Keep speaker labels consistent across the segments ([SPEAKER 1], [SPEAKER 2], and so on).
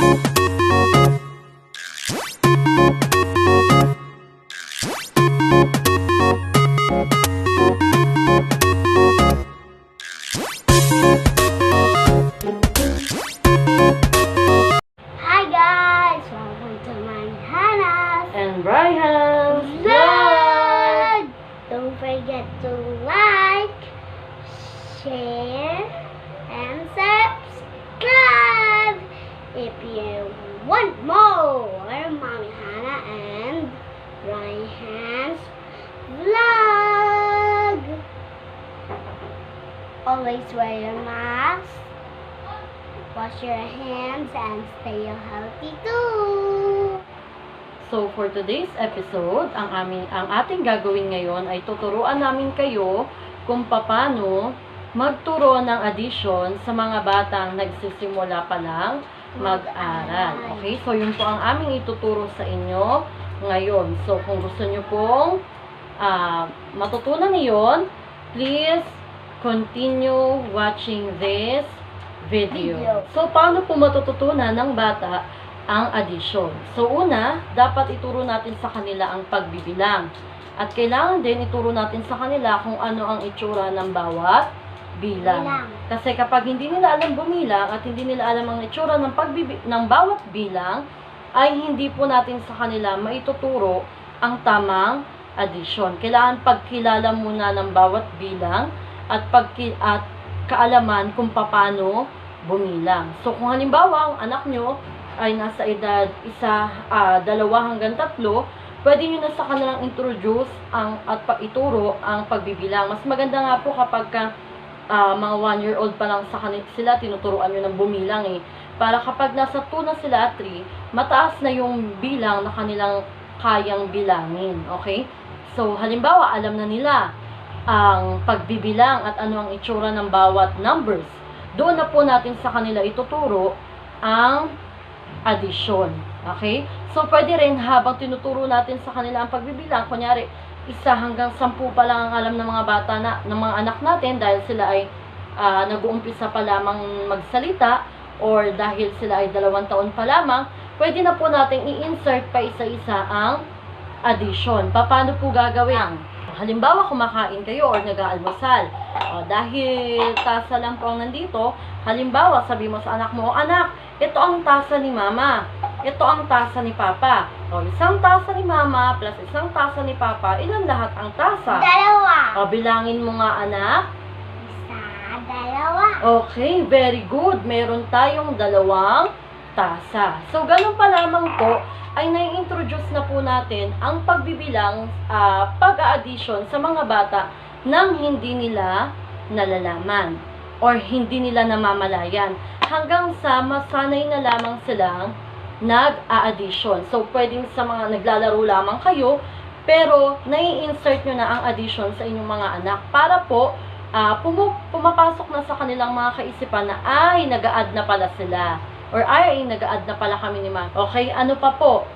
[SPEAKER 1] Thank you. Want more Mommy Hannah and Brian's Vlog! Always wear your mask. Wash your hands and stay healthy too.
[SPEAKER 2] So for today's episode, ang aming ang ating gagawin ngayon ay tuturuan namin kayo kung paano magturo ng addition sa mga batang nagsisimula pa lang mag-aral. Okay? So yun po ang aming ituturo sa inyo ngayon. So kung gusto nyo pong ah, matutunan niyon, please continue watching this video.
[SPEAKER 1] Video.
[SPEAKER 2] So paano po matututunan ng bata ang addition. So una, dapat ituro natin sa kanila ang pagbibilang. At kailangan din ituro natin sa kanila kung ano ang itsura ng bawat bilang.
[SPEAKER 1] Bilang.
[SPEAKER 2] Kasi kapag hindi nila alam bumilang at hindi nila alam ang itsura ng pagbibi ng bawat bilang, ay hindi po natin sa kanila maituturo ang tamang addition. Kailangan pagkilala muna ng bawat bilang at pagki at kaalaman kung paano bumilang. So kung halimbawa ang anak nyo ay nasa edad isa, ah, dalawa hanggang tatlo, pwede nyo na sa kanilang introduce ang, at paituro ang pagbibilang. Mas maganda nga po kapag ka, ah, mga one year old pa lang sa kanila sila, tinuturuan nyo ng bumilang eh. Para kapag nasa 2 na sila, 3, mataas na yung bilang na kanilang kayang bilangin. Okay? So, halimbawa, alam na nila ang pagbibilang at ano ang itsura ng bawat numbers. Doon na po natin sa kanila ituturo ang addition. Okay? So, pwede rin habang tinuturo natin sa kanila ang pagbibilang, kunyari, isa hanggang sampu pa lang ang alam ng mga bata na, ng mga anak natin dahil sila ay ah, nag-uumpisa pa lamang magsalita or dahil sila ay dalawang taon pa lamang, pwede na po natin i-insert pa isa-isa ang addition. Paano po gagawin? Halimbawa, kumakain kayo or nag-aalmusal. O, dahil tasa lang po ang nandito, halimbawa, sabi mo sa anak mo, "O, anak, ito ang tasa ni mama. Ito ang tasa ni papa. O, isang tasa ni mama plus isang tasa ni papa, ilan lahat ang tasa?
[SPEAKER 1] Dalawa.
[SPEAKER 2] O, bilangin mo nga, anak.
[SPEAKER 1] Isa, dalawa.
[SPEAKER 2] Okay, very good. Meron tayong dalawang tasa. So, ganun pa lamang po, ay nai-introduce na po natin ang pagbibilang, ah, pag-a-addition sa mga bata nang hindi nila nalalaman or hindi nila namamalayan hanggang sa masanay na lamang silang nag-a-addition. So, pwedeng sa mga naglalaro lamang kayo, pero nai-insert nyo na ang addition sa inyong mga anak para po ah pumu- pumapasok na sa kanilang mga kaisipan na ay nag-a-add na pala sila or ay nag-a-add na pala kami ni ma'am. Okay, ano pa po?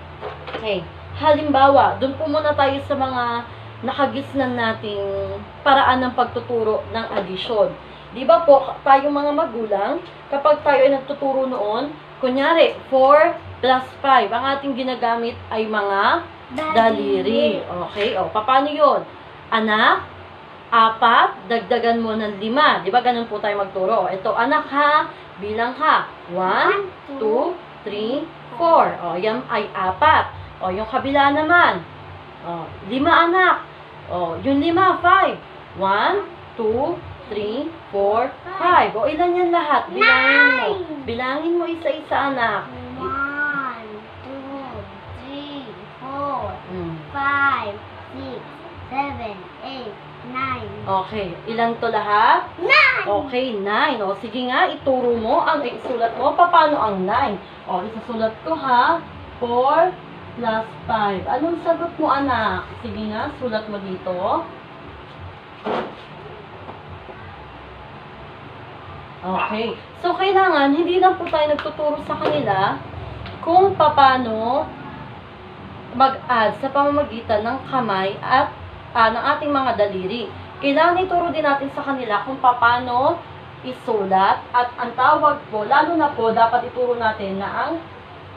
[SPEAKER 2] Okay, halimbawa, dun po muna tayo sa mga nakagisnan nating paraan ng pagtuturo ng addition. Di ba po, tayo mga magulang, kapag tayo ay nagtuturo noon, kunyari, 4 plus 5, ang ating ginagamit ay mga daliri. Okay, o, paano yun? Anak, apat, dagdagan mo ng lima. Di ba ganun po tayo magturo? Ito, anak ha, bilang ka. One, two, three, four. O, yan ay apat. O, yung kabila naman. O, lima anak. O, yung lima, five. One, two, three, four, five. O, ilan yan lahat? Bilangin mo. Bilangin mo isa-isa, anak.
[SPEAKER 1] One, two, three, four,
[SPEAKER 2] Mm.
[SPEAKER 1] Five, six, seven, eight, nine.
[SPEAKER 2] Okay, ilan to lahat?
[SPEAKER 1] Nine!
[SPEAKER 2] Okay, 9. O, sige nga, ituro mo ang isulat mo. Paano ang 9? O, isasulat ko ha. 4 plus 5. Anong sagot mo, anak? Sige nga, sulat mo dito. Okay. So, kailangan, hindi lang po tayo nagtuturo sa kanila kung paano mag-add sa pamamagitan ng kamay at ah, ng ating mga daliri. Kailangan ituro din natin sa kanila kung paano isulat at ang tawag po, lalo na po, dapat ituro natin na ang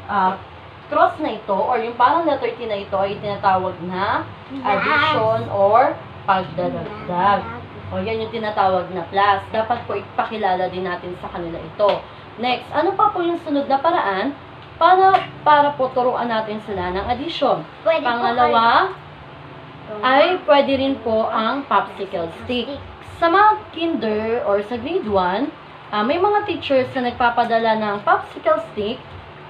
[SPEAKER 2] ah, cross na ito or yung parang letter T na ito ay tinatawag na addition or pagdadagdag. O yan yung tinatawag na plus. Dapat po ipakilala din natin sa kanila ito. Next, ano pa po yung sunod na paraan para, para po turuan natin sila ng addition?
[SPEAKER 1] Pwede
[SPEAKER 2] Pangalawa ay pwede rin po ang popsicle stick. Sa mga kinder or sa grade 1, ah, may mga teachers na nagpapadala ng popsicle stick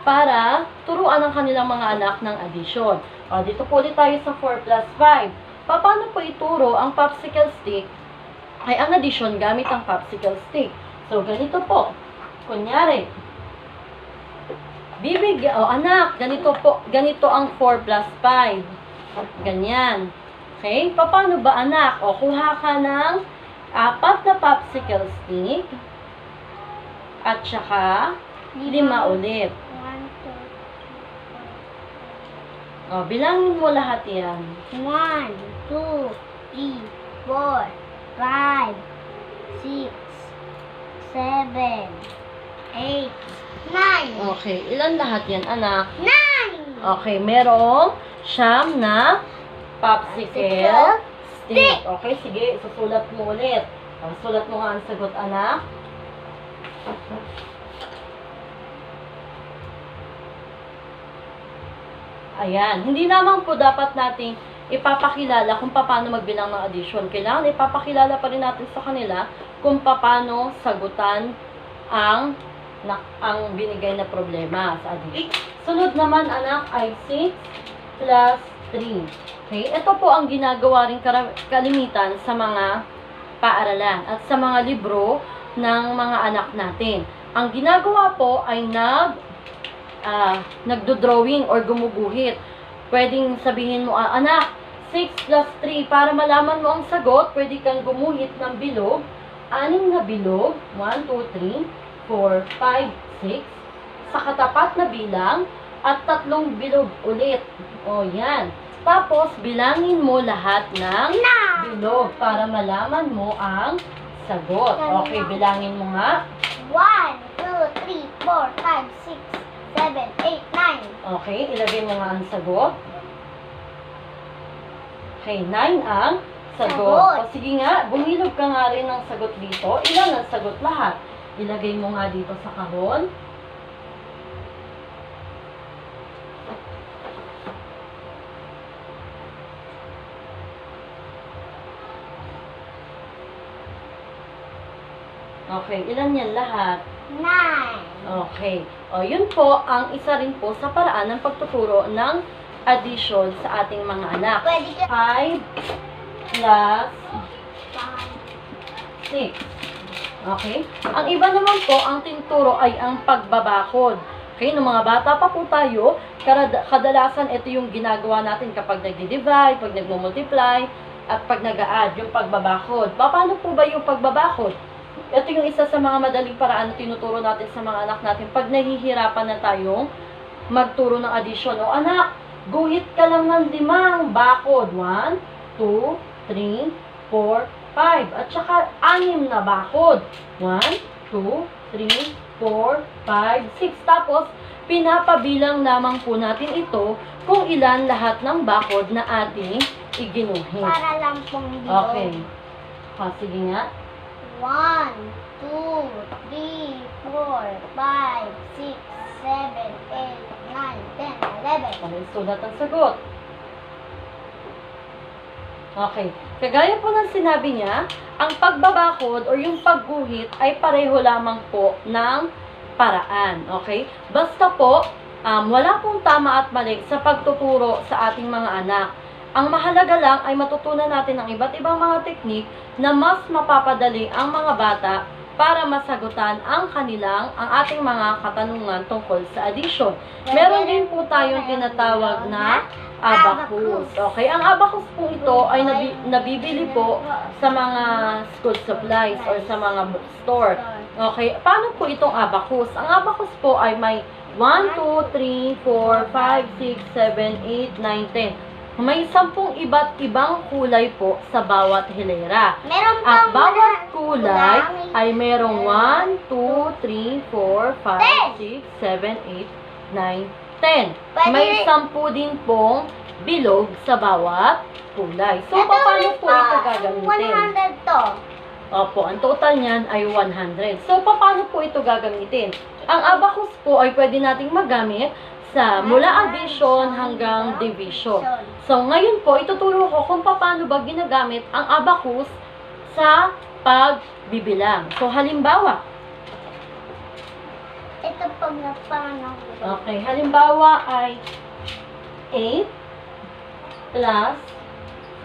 [SPEAKER 2] para turuan ang kanilang mga anak ng addition. O, dito po ulit tayo sa 4 plus 5. Paano po ituro ang popsicle stick ay ang addition gamit ang popsicle stick. So, ganito po. Kunyari, bibig, o anak, ganito po, ganito ang 4 plus 5. Ganyan. Okay? Paano ba anak? O, kuha ka ng apat na popsicle stick at saka lima ulit. O, bilangin mo lahat yan.
[SPEAKER 1] One, two, three, four, five, six, seven, eight, nine.
[SPEAKER 2] Okay, ilan lahat yan, anak?
[SPEAKER 1] Nine!
[SPEAKER 2] Okay, merong siyam na popsicle stick. Okay, sige, susulat mo ulit. Sulat mo nga ang sagot, anak. Ayan, hindi naman po dapat nating ipapakilala kung paano magbilang ng addition. Kailangan ipapakilala pa rin natin sa kanila kung paano sagutan ang na, ang binigay na problema sa addition. Sunod naman anak ay 6 plus 3. Okay? Ito po ang ginagawa rin kalimitan sa mga paaralan at sa mga libro ng mga anak natin. Ang ginagawa po ay nag ah, nagdo-drawing or gumuguhit. Pwedeng sabihin mo, ah, anak, 6 plus 3, para malaman mo ang sagot, pwede kang gumuhit ng bilog. Anim na bilog, 1, 2, 3, 4, 5, 6. Sa katapat na bilang, at tatlong bilog ulit. O, yan. Tapos, bilangin mo lahat ng bilog para malaman mo ang sagot. Okay, bilangin mo nga.
[SPEAKER 1] One, two, three, four, five, six, seven, eight, nine.
[SPEAKER 2] Okay, ilagay mo nga ang sagot. Okay, 9 ang sagot.
[SPEAKER 1] Sagot.
[SPEAKER 2] O sige nga, bumilog ka nga rin ng sagot dito. Ilan ang sagot lahat? Ilagay mo nga dito sa kahon. Okay, ilan yan lahat?
[SPEAKER 1] Nine.
[SPEAKER 2] Okay. O, yun po ang isa rin po sa paraan ng pagtuturo ng addition sa ating mga anak.
[SPEAKER 1] Pwede ka
[SPEAKER 2] 5 plus
[SPEAKER 1] five.
[SPEAKER 2] 6. Okay? Ang iba naman po, ang tinuturo ay ang pagbabakod. Okay, nung mga bata pa po tayo, kadalasan ito yung ginagawa natin kapag nagdi-divide, pag nagmumultiply, at pag nag-add, yung pagbabakod. Pa- Paano po ba yung pagbabakod? Ito yung isa sa mga madaling paraan na tinuturo natin sa mga anak natin pag nahihirapan na tayong magturo ng addition. O anak, guhit ka lang ng limang bakod. 1, 2, 3, 4, 5. At saka anim na bakod. 1, 2, 3, 4, 5, 6. Tapos, pinapabilang lamang po natin ito kung ilan lahat ng bakod na ating iginuhit.
[SPEAKER 1] Para lang pong bilog.
[SPEAKER 2] Okay. O, sige nga.
[SPEAKER 1] One, two, three, four, five, six, seven, eight, nine, ten, eleven.
[SPEAKER 2] Okay, sulat ang sagot. Okay. Kagaya po ng sinabi niya, ang pagbabakod or yung pagguhit ay pareho lamang po ng paraan. Okay? Basta po, um, wala pong tama at mali sa pagtuturo sa ating mga anak. Ang mahalaga lang ay matutunan natin ang iba't ibang mga teknik na mas mapapadali ang mga bata para masagutan ang kanilang, ang ating mga katanungan tungkol sa addition. Meron din po tayong tinatawag na abacus. Okay, ang abacus po ito ay nabi, nabibili po sa mga school supplies or sa mga bookstore. Okay, paano po itong abacus? Ang abacus po ay may 1, 2, 3, 4, 5, 6, 7, 8, 9, 10. May sampung iba't ibang kulay po sa bawat hilera.
[SPEAKER 1] Meron
[SPEAKER 2] At bawat kulay ay merong 1, 2, 3, 4, 5, 6, 7, 8, 9, 10.
[SPEAKER 1] Pwede
[SPEAKER 2] May 10 din pong bilog sa bawat kulay. So, paano po ito gagamitin?
[SPEAKER 1] 100 to.
[SPEAKER 2] Opo, ang total niyan ay 100. So, paano po ito gagamitin? Ang abacus po ay pwede nating magamit sa mula addition hanggang division. So, ngayon po, ituturo ko kung paano ba ginagamit ang abacus sa pagbibilang. So, halimbawa,
[SPEAKER 1] Ito pag napano
[SPEAKER 2] okay, halimbawa ay 8 plus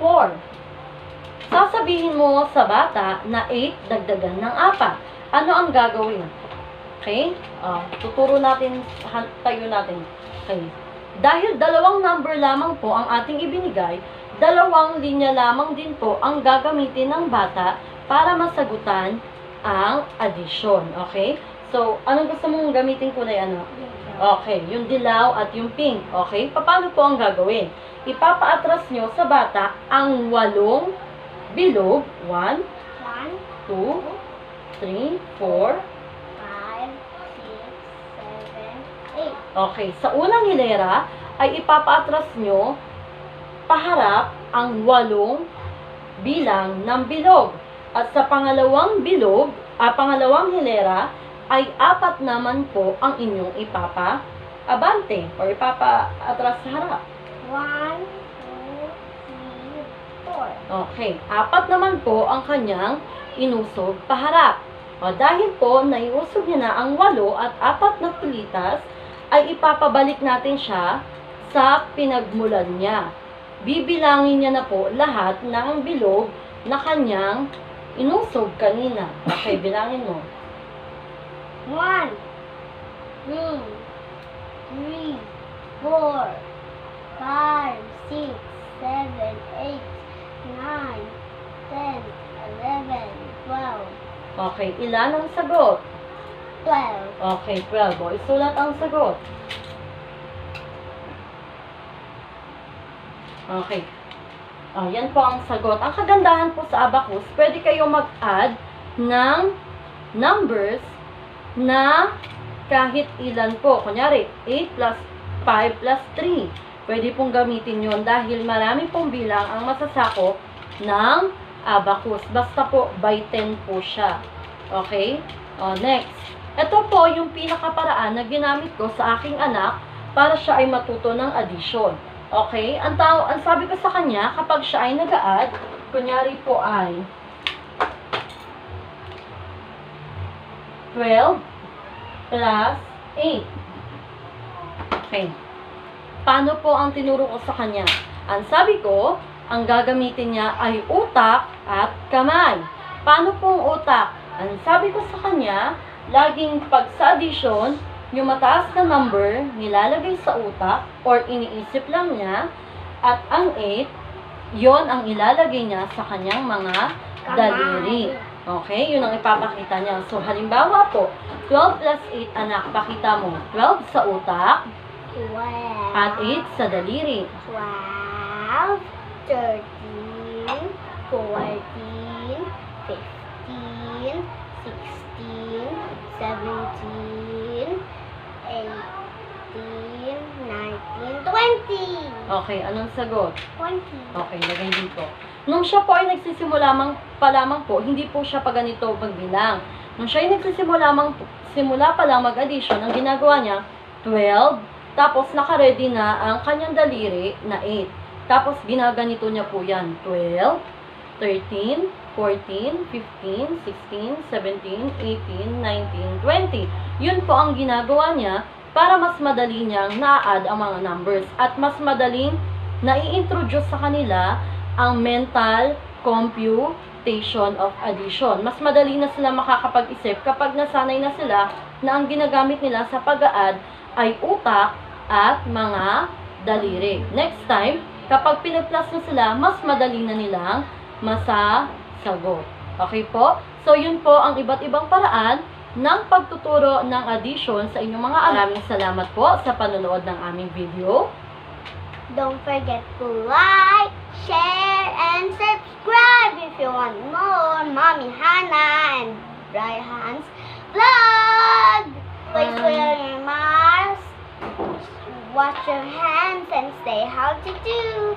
[SPEAKER 2] 4. Sasabihin mo sa bata na 8 dagdagan ng 4. Ano ang gagawin? Okay? Ah, tuturo natin, tayo natin. Okay. Dahil dalawang number lamang po ang ating ibinigay, dalawang linya lamang din po ang gagamitin ng bata para masagutan ang addition. Okay? So, anong gusto mong gamitin kulay ano? Okay, yung dilaw at yung pink. Okay, paano po ang gagawin? Ipapaatras nyo sa bata ang walong bilog. 1,
[SPEAKER 1] 1,
[SPEAKER 2] 2, 3, 4. Okay, sa unang hilera ay ipapaatras nyo paharap ang walong bilang ng bilog. At sa pangalawang bilog, ah, pangalawang hilera, ay apat naman po ang inyong ipapa-abante or ipapa-atras sa harap.
[SPEAKER 1] 1, 2, 3, 4.
[SPEAKER 2] Okay, apat naman po ang kanyang inusog paharap. O, dahil po naiusog niya na ang walo at apat na tulitas, ay ipapabalik natin siya sa pinagmulan niya. Bibilangin niya na po lahat ng bilog na kanyang inusog kanina. Okay, bilangin mo.
[SPEAKER 1] 1, 2, 3, 4, 5, 6, 7, 8, 9, 10, 11, 12,
[SPEAKER 2] Okay, ilan ang sagot?
[SPEAKER 1] 12.
[SPEAKER 2] Okay, 12. O, isulat ang sagot. Okay. Oh, yan po ang sagot. Ang kagandahan po sa abacus, pwede kayo mag-add ng numbers na kahit ilan po. Kunyari, 8 plus 5 plus 3. Pwede pong gamitin yon dahil marami pong bilang ang masasakop ng abacus. Basta po by 10 po siya. Okay? Oh, next. Ito po yung pinakaparaan na ginamit ko sa aking anak para siya ay matuto ng addition. Okay? Ang, tao, ang sabi ko sa kanya, kapag siya ay nag-add, kunyari po ay 12 plus 8. Okay. Paano po ang tinuro ko sa kanya? Ang sabi ko, ang gagamitin niya ay utak at kamay. Paano po ang utak? Ang sabi ko sa kanya, laging pag sa addition, yung mataas na number nilalagay sa utak or iniisip lang niya at ang 8, yon ang ilalagay niya sa kanyang mga daliri. Okay, yun ang ipapakita niya. So, halimbawa po, 12 plus 8, anak, pakita mo. 12 sa utak
[SPEAKER 1] 12.
[SPEAKER 2] at 8 sa daliri.
[SPEAKER 1] 12, 13, 14, 17, 18, 19, 20.
[SPEAKER 2] Okay, anong sagot?
[SPEAKER 1] 20.
[SPEAKER 2] Okay, lagay dito. Nung siya po ay nagsisimula mang, pa lamang po, hindi po siya pa ganito magbilang. Nung siya ay nagsisimula mang, simula pa lang mag-addition, ang ginagawa niya, 12, tapos naka-ready na ang kanyang daliri na 8. Tapos ginaganito niya po yan, 12, 13, 14, 15, 16, 17, 18, 19, 20. Yun po ang ginagawa niya para mas madali niyang na-add ang mga numbers at mas madaling nai-introduce sa kanila ang mental computation of addition. Mas madali na sila makakapag-isip kapag nasanay na sila na ang ginagamit nila sa pag-add ay utak at mga daliri. Next time, kapag pinag-plus na sila, mas madali na nilang masasagot. Okay po? So, yun po ang iba't ibang paraan ng pagtuturo ng addition sa inyong mga alam. Maraming salamat po sa panonood ng aming video.
[SPEAKER 1] Don't forget to like, share, and subscribe if you want more Mommy Hannah and Brian's vlog. Please wear your mask. Wash your hands and say how to do.